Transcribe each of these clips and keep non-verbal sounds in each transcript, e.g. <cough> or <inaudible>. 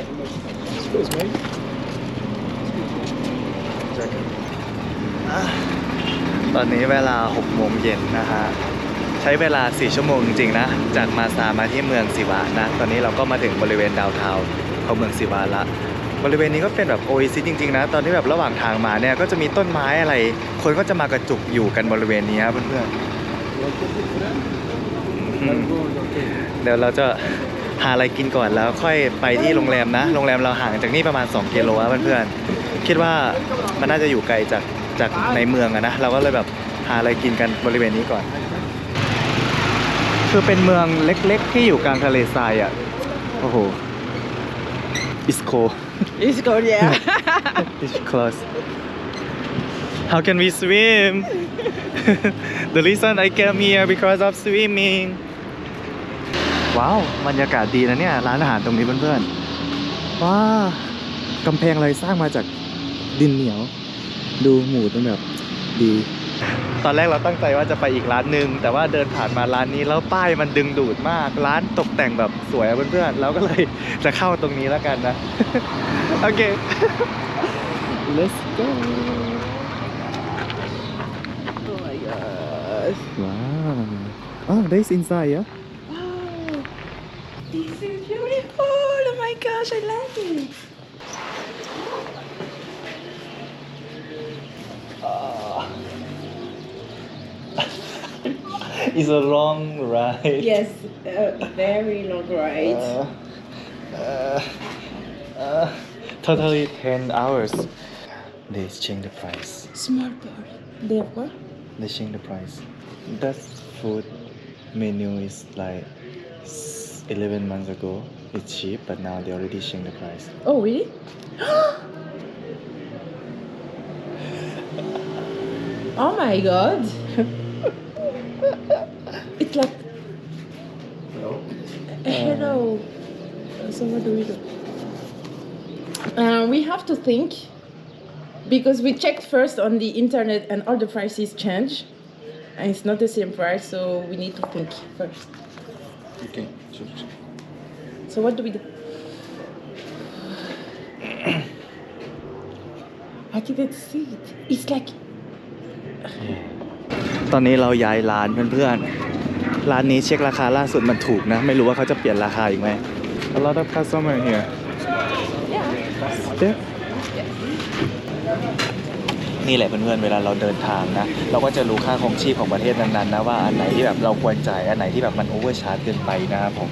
Excuse me. ตอนนี้เวลา6โมงเย็นนะฮะ ใช้เวลา 4 ชั่วโมงจริงๆนะ จากมาซามาที่เมืองสิวะนะ ตอนนี้เราก็มาถึงบริเวณดาวน์ทาของเมืองสิวะละ บริเวณนี้ก็เป็นแบบโอ a ซิสจริงๆนะ ตอนที่แบบระหว่างทางมาเนี่ย ก็จะมีต้นไม้อะไร คนก็จะมากระจุกอยู่กันบริเวณนี้ครับเพื่อนๆเดี๋ยวเราจะ หาอะไรกินก่อนแล้วค่อยไปที่โรงแรมนะ โรงแรมเราห่างจากนี่ประมาณ 2 กิโลครับเพื่อนๆคิดว่ามันน่าจะอยู่ไกลจากจากในเมืองอะนะเราก็เลยแบบหาอะไรกินกันบริเวณนี้ก่อน คือเป็นเมืองเล็กๆ ที่อยู่กลางทะเลทรายอะโอ้โห It's cold It's good, yeah. It's close How can we swim The reason I came here because of swimming ว้าวบรรยากาศดีนะเนี่ยร้านอาหารตรงนี้เพื่อนๆว้ากำแพงอะไรสร้างมาจากดินเหนียว ดูหมูเป็นแบบดี ตอนแรกเราตั้งใจว่าจะไปอีกร้านหนึ่งแต่ว่าเดินผ่านมาร้านนี้แล้วป้ายมันดึงดูดมาก ร้านตกแต่งแบบสวยเพื่อนๆเราก็เลยจะเข้าตรงนี้แล้วกันนะ โอเค let's go oh my gosh. ว้าว oh this inside yeah This is beautiful. Oh my gosh, I like it. <laughs> it's a long ride Yes, a very long ride. Uh, uh, uh, totally 10 hours. They change the price. Small bird. They have what? They change the price. That food menu is like 11 months ago. It's cheap, but now they already changed the price. Oh, really? <gasps> oh my god. <laughs> it's like. Hello. So, what do we do? Uh, we have to think because we checked first on the internet and all the prices change and it's not the same price so we need to think first Okay. Sure, sure. so what do we do I didn't see it it's like ตอนนี้เราย้ายร้านเพื่อนๆ ร้านนี้เช็คราคาล่าสุดมันถูกนะ ไม่รู้ว่าเขาจะเปลี่ยนราคาอีกไหม A lot of customer here yeah There นี่แหละเพื่อนๆ เวลาเราเดินทางนะ เราก็จะรู้ค่าของชีพของประเทศนั้นๆนะว่าอันไหนที่แบบเราควรจ่าย อันไหนที่แบบมันโอเวอร์ชาร์จเกินไปนะครับผม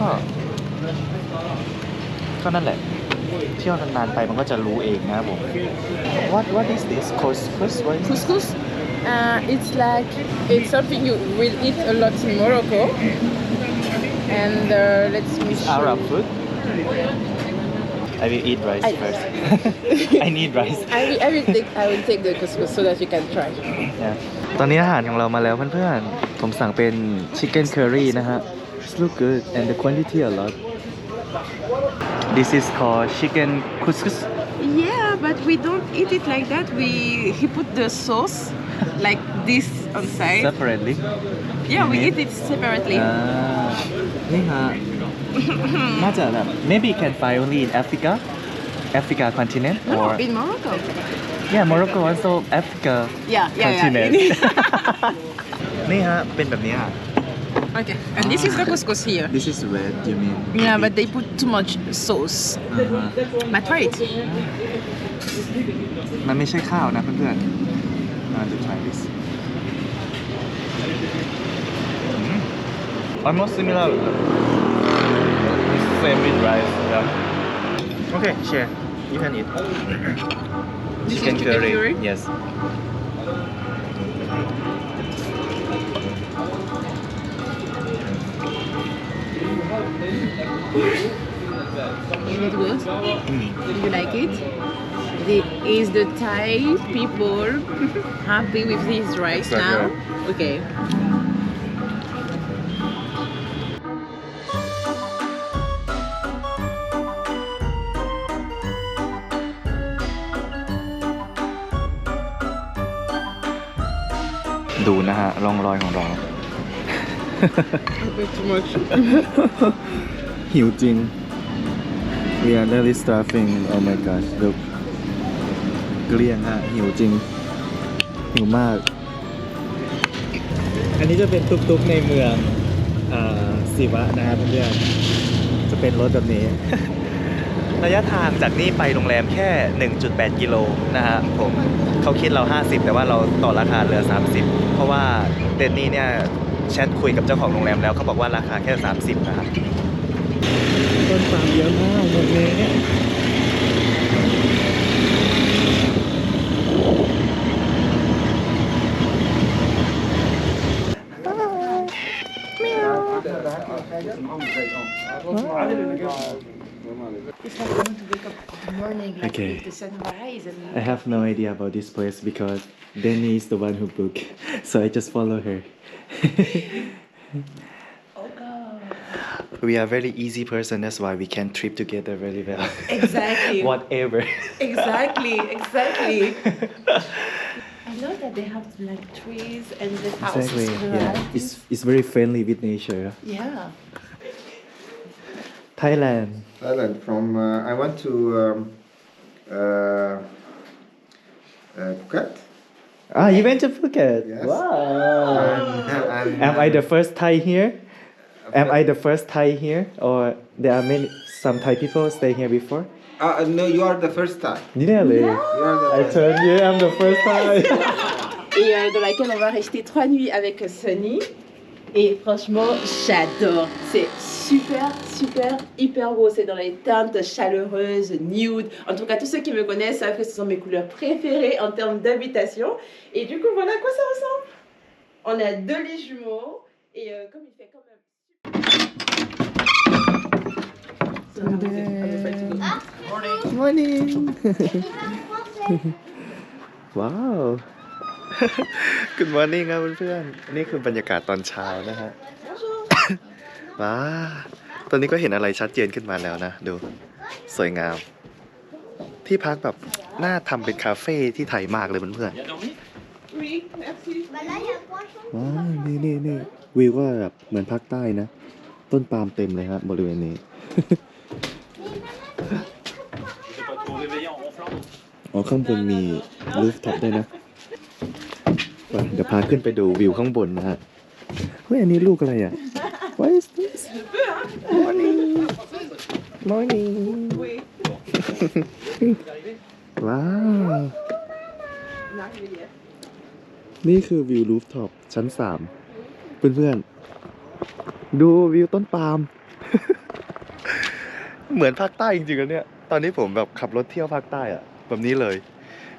ก็ ก็นั่นแหละ เที่ยวนานๆไปมันก็จะรู้เองนะครับผม What What is this couscous What is this? couscous uh, it's like it's something you will eat a lot in Morocco and uh, let's me show Arab you. food I will eat rice I- first I need rice I will, I will take I will take the couscous so that you can try Yeah. ตอนนี้อาหารของเรามาแล้วเพื่อนๆ ผมสั่งเป็น chicken curry นะฮะ It's look good and the quantity a lot This is called chicken couscous Yeah, but we don't eat it like that. We he put the sauce like this on side. separately Yeah, we Mhm. eat it separately. อ่า<laughs> นี่ฮะ น่าจะแบบ maybe you can find only in Africa Africa continent no, or in Morocco. yeah Morocco also Africa Yeah, yeah, continent <laughs> yeah. <laughs> นี่ฮะ เป็นแบบนี้ฮะ okay, and this is the couscous here. This is red you mean Yeah, but they put too much sauce. อ่าฮะ But try it. มันไม่ใช่ข้าวนะเพื่อนๆ I want to try this Mm. almost similar same with rice yeah okay share you can eat This is chicken curry? yes Is it good? Mm. You like it? The, is the Thai people happy with this rice Quite now? well. Okay. Mm. ดูนะฮะร่องรอยของเรา A bit too much. หิวจริง we are really starving oh my gosh look เกลี้ยงฮะหิวจริง หิวมาก อันนี้จะเป็นตุกๆในเมืองอสิวะนะครับเพื่อนจะเป็นรถแบบนี้ ระยะทางจากนี่ไปโรงแรมแค่ 1.8 กิโลนะฮะผมเขาคิดเรา 50 แต่ว่าเราต่อราคาเหลือ 30 เพราะว่าเดนนี่เนี่ยแชทคุยกับเจ้าของโรงแรมแล้วเขาบอกว่าราคาแค่ 30 นะครับ ต้นปาล์มเยอะมากหมดเลยเนี่ย Morning, like Okay. the sunrise and I have no idea about this place because Danny is the one who booked, <laughs> so I just follow her. <laughs> god. we are very easy person, that's why we can trip together very well. Exactly. <laughs> Whatever. Exactly, exactly. <laughs> I know that they have like trees and the houses. exactly. right? Yeah. It's it's very friendly with nature. yeah. Thailand. Thailand. From uh, I went to um, uh, uh, Phuket. Ah, you went to Phuket. Yes. Wow. And, and, Am I the first Thai here? Am I the first Thai here, or there are many some Thai people staying here before? Uh, no, you are the first time. Really? You are the I first. told you I'm the first Thai. <laughs> Et euh, dans laquelle on va rester trois nuits avec Sunny. Et franchement, j'adore. C'est super, super, hyper beau. C'est dans les teintes chaleureuses, nude. En tout cas, tous ceux qui me connaissent savent que ce sont mes couleurs préférées en termes d'habitation. Et du coup, voilà à quoi ça ressemble. On a deux lits jumeaux. Et euh, comme il fait quand même. Morning. ว้าว Good morning ครับเพื่อนๆนี่คือบรรยากาศตอนเช้านะฮะ ว้า ตอนนี้ก็เห็นอะไรชัดเจนขึ้นมาแล้วนะ ดู สวยงาม ที่พักแบบน่าทำเป็นคาเฟ่ที่ไทยมากเลยเพื่อนๆว้าวนี่นี่นี่วิวก็แบบเหมือนภาคใต้นะ ต้นปาล์มเต็มเลยฮะบริเวณนี้ อ๋อข้างบนมีรูฟท็อปด้วยนะไปเดี๋ยวพาขึ้นไปดูวิวข้างบนนะฮะ เฮ้ย อันนี้ลูกอะไรอะ What is this Morning Morning ว้าว นี่คือวิวรูฟท็อปชั้นสามเพื่อนๆ ดูวิวต้นปาล์ม เหมือนภาคใต้จริงๆอะเนี่ย ตอนนี้ผมแบบขับรถเที่ยวภาคใต้อะแบบนี้เลย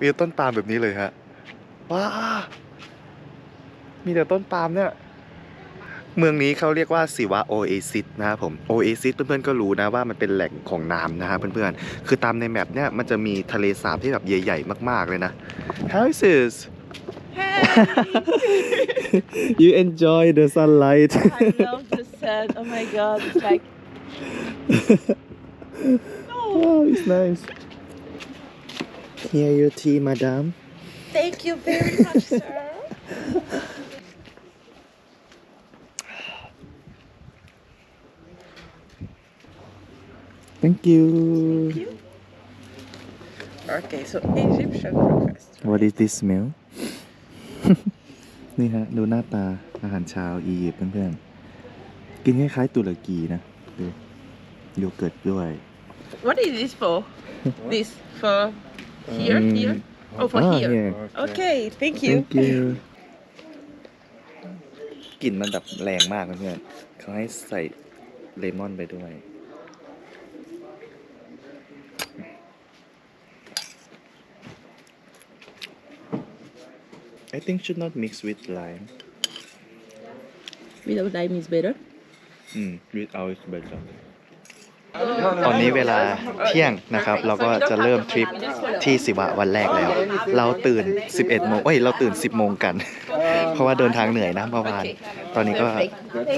วิวต้นปาล์มแบบนี้เลยฮะว้ามีแต่ต้นปาล์มเนี่ย เมืองนี้เขาเรียกว่าสิวะโอเอซิสนะครับผมโอเอซิสเพื่อนๆก็รู้นะว่ามันเป็นแหล่งของน้ำนะฮะเพื่อนๆ คือตามในแมปเนี่ยมันจะมีทะเลสาบที่แบบใหญ่ๆมากๆเลยนะ How is this you enjoy the sunlight I love the sun. Oh my god, it's like. Oh it's nice here your tea madam Thank you very much, sir. thank you Okay, so Egyptian breakfast. what is this smell นี่ฮะ ดูหน้าตาอาหารเช้าอียิปต์เพื่อนๆ กินคล้ายๆตุรกีนะดู โยเกิร์ตด้วย What is this for? this for here, Mm. here? Oh, for อ่า here. here Okay, thank you. thank you กลิ่นมันแบบแรงมากเพื่อนๆเขาให้ใส่เลมอนไปด้วย I think should not mix with lime Without lime is better. อืม without is better ตอนนี้เวลาเที่ยงนะครับ เราก็จะเริ่มทริปที่สิวะวันแรกแล้ว เราตื่น 11โมงเอ้ยเราตื่น 10โมงกัน เพราะว่าเดินทางเหนื่อยนะเมื่อวาน ตอนนี้ก็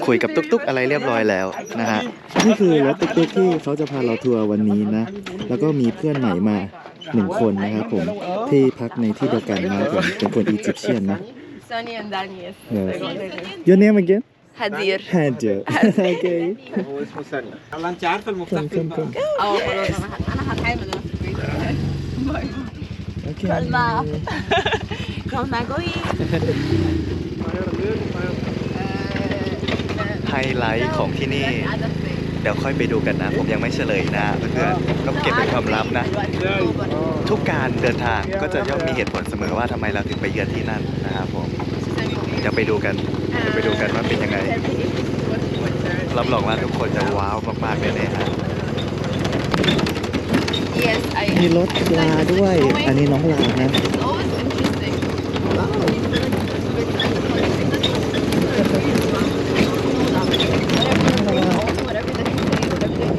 คุยกับตุ๊กๆอะไรเรียบร้อยแล้วนะฮะนี่คือรถตุ๊กๆที่เขาจะพาเราทัวร์วันนี้นะ แล้วก็มีเพื่อนใหม่มาหนึ่งคนนะครับผมที่พักในที่เดียวกันนะครับผมเป็นคนอียิปเชียนนะ Sunny and Danny, yes. Yes. Your name again هدير هاجر اوكي هو اسمه ثانية يلا انت عارفه المفتاح كم فين كم بقى كم اه خلاص انا ه- انا هتعامل انا في البيت باي اوكي كلمة كلمة going ไฮไลท์ของที่นี่ เดี๋ยวค่อยไปดูกันนะ ผมยังไม่เฉลยนะเพื่อนๆต้องเก็บเป็นความลับนะ ทุกการเดินทางก็จะย่อมมีเหตุผลเสมอว่าทำไมเราถึงไปเยือนที่นั่นนะครับผมเดี๋ยวไปดูกัน เดี๋ยวไปดูกันว่าเป็นยังไง รับรองว่าทุกคนจะว้าวมากๆแน่ๆฮะ yes I มีรถลาด้วย อันนี้น้องลานะ oh it's interesting whatever that you say whatever that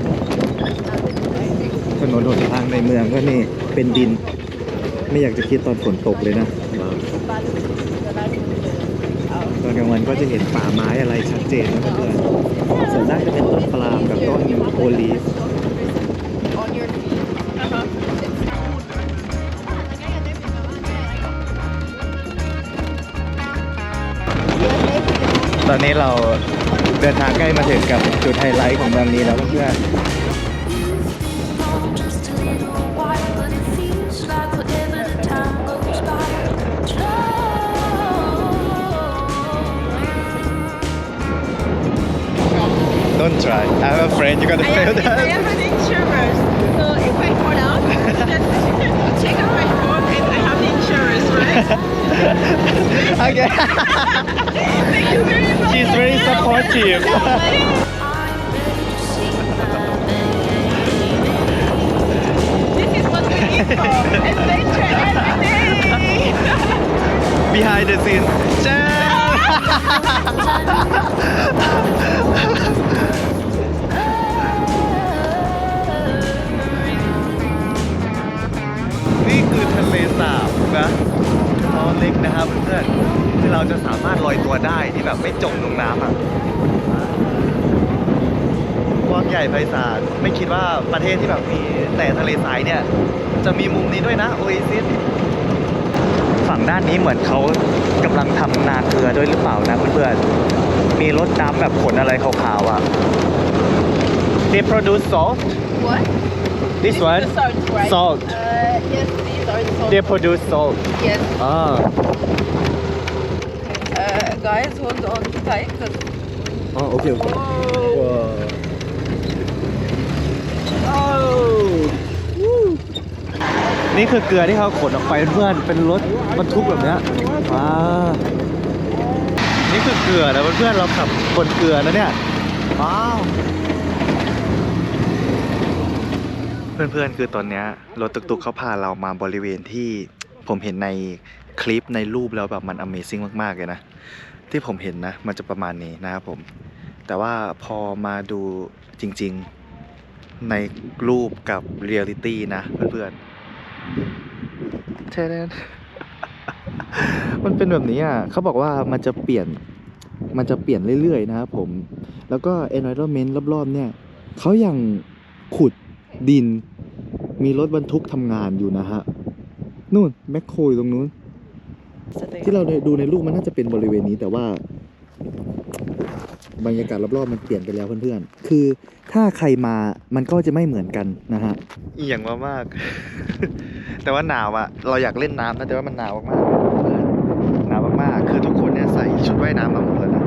you ถนนหนทางในเมืองก็นี่เป็นดิน ไม่อยากจะคิดตอนฝนตกเลยนะ ตอนกลางวันก็จะเห็นป่าไม้อะไรชัดเจนนะเพื่อนส่วนน่าจะเป็นต้นปล์มกับต้นโอลีฟตอนนี้เราเดินทางใกล้มาถึงกับจุดไฮไลท์ของเมืองนี้แล้วเพื่อน Don't try. I'm afraid you're gonna fail I that. am an insurance, so if I fall out, <laughs> just check out my phone and I have the insurance, right? <laughs> okay. <laughs> Thank you very much. she's very supportive ทศที่แบบมีแต่ทะเลทรายเนี่ย จะมีมุมนี้ด้วยนะโอเอซิสฝั่งด้านนี้เหมือนเขากำลังทำนาเกลือด้วยหรือเปล่านะเพื่อนๆมีรถน้ำแบบขนอะไรขาวๆอะ They produce salt what this one The salt, right? salt uh yes these are the salt they produce salt yes อ่า uh guys hold on tight 'cause อ๋อโอเคโอเค นี่คือเกลือที่เขาขนออกไปเพื่อนเป็นรถบรรทุกแบบนี้ว้านี่คือเกลือนะเพื่อนๆเราขับบนเกลือนะเนี่ยว้าวเพื่อนๆคือตอนนี้รถตุกๆเขาพาเรามาบริเวณที่ผมเห็นในคลิปในรูปแล้วแบบมัน Amazing มากๆเลยนะ ที่ผมเห็นนะ มันจะประมาณนี้นะครับผม แต่ว่าพอมาดูจริง ๆ ในรูปกับเรียลิตี้นะเพื่อนๆเทเดนมันเป็นแบบนี้อะเขาบอกว่ามันจะเปลี่ยนมันจะเปลี่ยนเรื่อยๆนะครับผม แล้วก็ environment รอบๆ เนี่ยเขายังขุดดิน มีรถบรรทุกทำงานอยู่นะฮะ นู่นแมคโครอยู่ตรงนู้น ที่เราดูในรูปมันน่าจะเป็นบริเวณนี้แต่ว่า บรรยากาศรอบๆมันเปลี่ยนไปแล้วเพื่อนๆ คือถ้าใครมามันก็จะไม่เหมือนกันนะฮะ เอียงมามาก แต่ว่าหนาวอะเราอยากเล่นน้ำนะแต่ว่ามันหนาวมากๆหนาวมากๆ คือทุกคนเนี่ยใส่ชุดว่ายน้ำมาหมดเลยนะ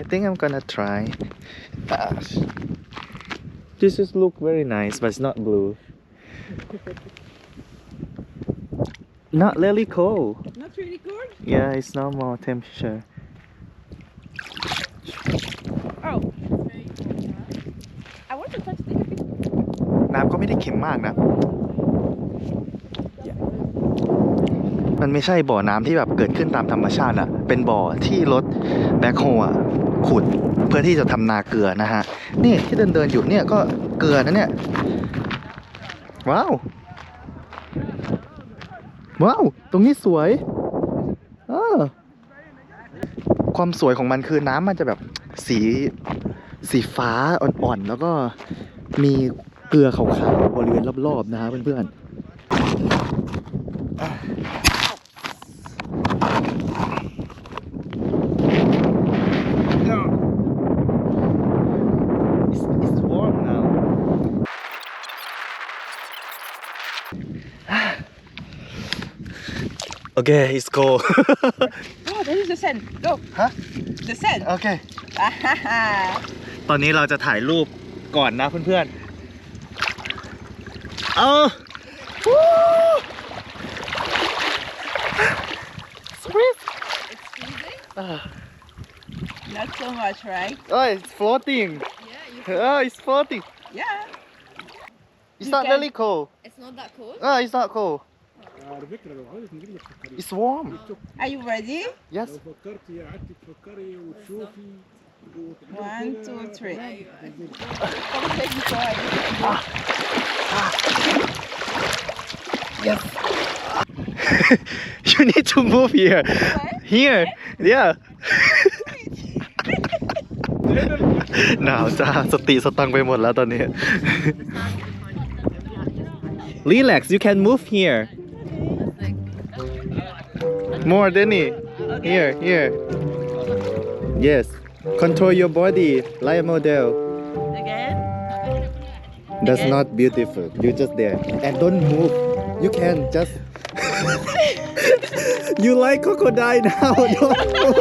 I think I'm gonna try Ah. This is look very nice but it's not blue Not really cold Not really good. Yeah, it's normal temperature. Oh. I want to touch the bit. น้ำก็ไม่ได้เค็มมากนะ มันไม่ใช่บ่อน้ำที่แบบเกิดขึ้นตามธรรมชาติอะเป็นบ่อที่รถแบ็คโฮอะขุดเพื่อที่จะทำนาเกลือนะฮะ นี่ที่เดินเดินๆอยู่เนี่ยก็เกลือนะเนี่ย ว้าว ว้าว ตรงนี้สวย ความสวยของมันคือน้ำมันจะแบบสีสีฟ้าอ่อนๆ แล้วก็มีเกลือขาวๆบริเวณรอบๆนะฮะเพื่อนโอเค it's cold Oh, there is the sand. Go. Huh? The sand. okay. Ah, ha, ha. ตอนนี้เราจะถ่ายรูปก่อนนะเพื่อนๆ เอาวู้ Squeeze. Ah. Not so much, right? Oh, it's floating. Yeah, you, Oh, it's floating. Yeah. It's You not can- really cold. it's not that cold. Oh, it's not cold. It's warm. Are you ready? Yes. لو فكرتي قعدتي تفكري وتشوفي One, two, three. three Come take me for <laughs> you need to move here. Here. Yeah. <laughs> หนาวจ้าสติสตังค์ไปหมดแล้วตอนนี้ <laughs> Relax you can move here More, Danny. Here, here. Yes. Control your body, like model. Again? That's Again? not beautiful. you just there. And don't move. You can just. <laughs> you like crocodile now. <laughs> Don't move.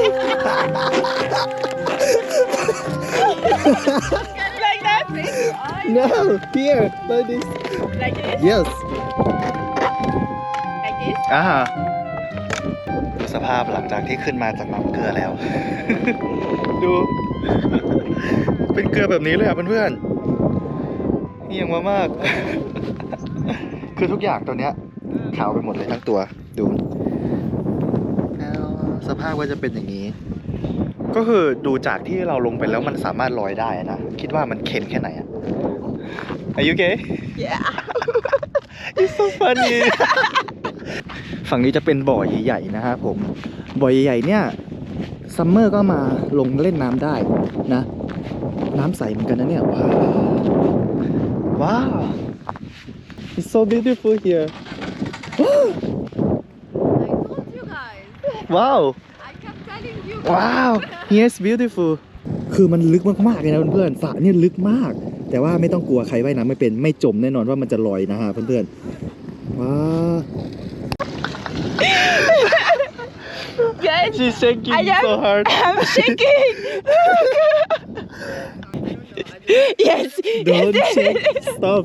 like that? No, here, like this. Like this? Yes. Like this? Ah. Uh -huh. สภาพหลังจากที่ขึ้นมาจากน้ำเกลือแล้ว ดู เป็นเกลือแบบนี้เลยอะเพื่อนๆเอียงมามาก คือทุกอย่างตัวเนี้ยขาวไปหมดเลยทั้งตัวดูแล้วสภาพก็จะเป็นอย่างนี้ ก็คือดูจากที่เราลงไปแล้วมันสามารถลอยได้นะ คิดว่ามันเค็มแค่ไหนอะ Are you okay? Yeah. It's so funny ฝั่งนี้จะเป็นบ่อใหญ่ๆนะฮะผมบ่อใหญ่ๆเนี่ยซัมเมอร์ก็มาลงเล่นน้ำได้นะ น้ำใสเหมือนกันนะเนี่ย ว้าว ว้าว It's so beautiful here ว้าว ว้าว yes beautiful คือมันลึกมากๆเลยนะเพื่อนๆสระเนี่ยลึกมาก แต่ว่าไม่ต้องกลัวใครว่ายน้ำไม่เป็นไม่จมแน่นอนว่ามันจะลอยนะฮะเพื่อนๆว้า Guys, She's shaking I am- so hard I'm shaking. yes. Don't yes, shake yes. stop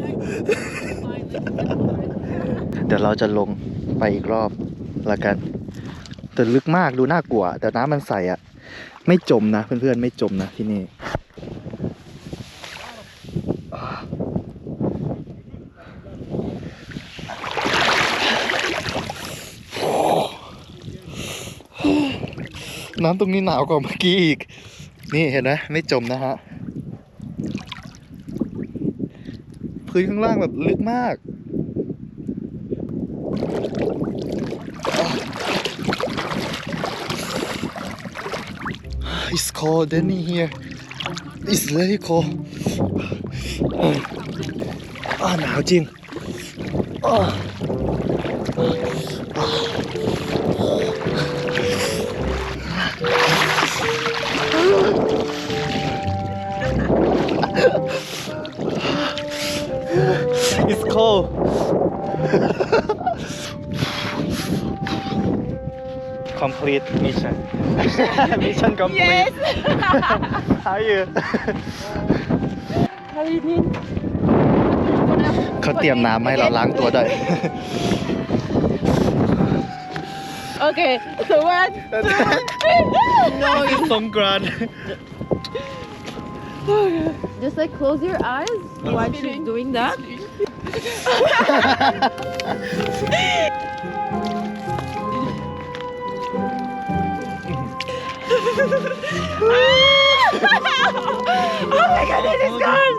เดี๋ยวเราจะลงไปอีกรอบละกัน แต่ลึกมากดูน่ากลัวแต่น้ำมันใสอะไม่จมนะเพื่อนๆไม่จมนะที่นี่ น้ำตรงนี้หนาวกว่าเมื่อกี้อีก นี่เห็นไหมไม่จมนะฮะ พื้นข้างล่างแบบลึกมาก It's cold Danny here It's very cold อ่าหนาวจริงอ่า complete mission. <laughs> mission complete. Yes. How are you? How you doing? เขาเตรียมน้ำให้เราล้างตัวด้วย Okay. So one, two, three. no, it's songkran. Just like close your eyes while she's doing that. <laughs> oh my god, it is gone.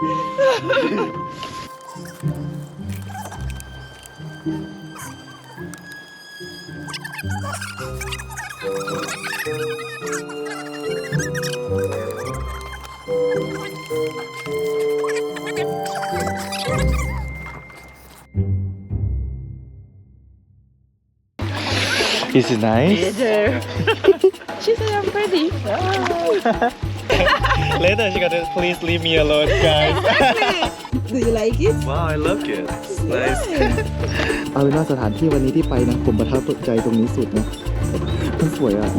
Is it nice? <laughs> she said I'm pretty. Later she gonna please leave me alone, guys. Do you like it? Wow I love it nice เอาเป็นว่าสถานที่วันนี้ที่ไปนะ ผมประทับใจตรงนี้สุดนะ มันสวยอะ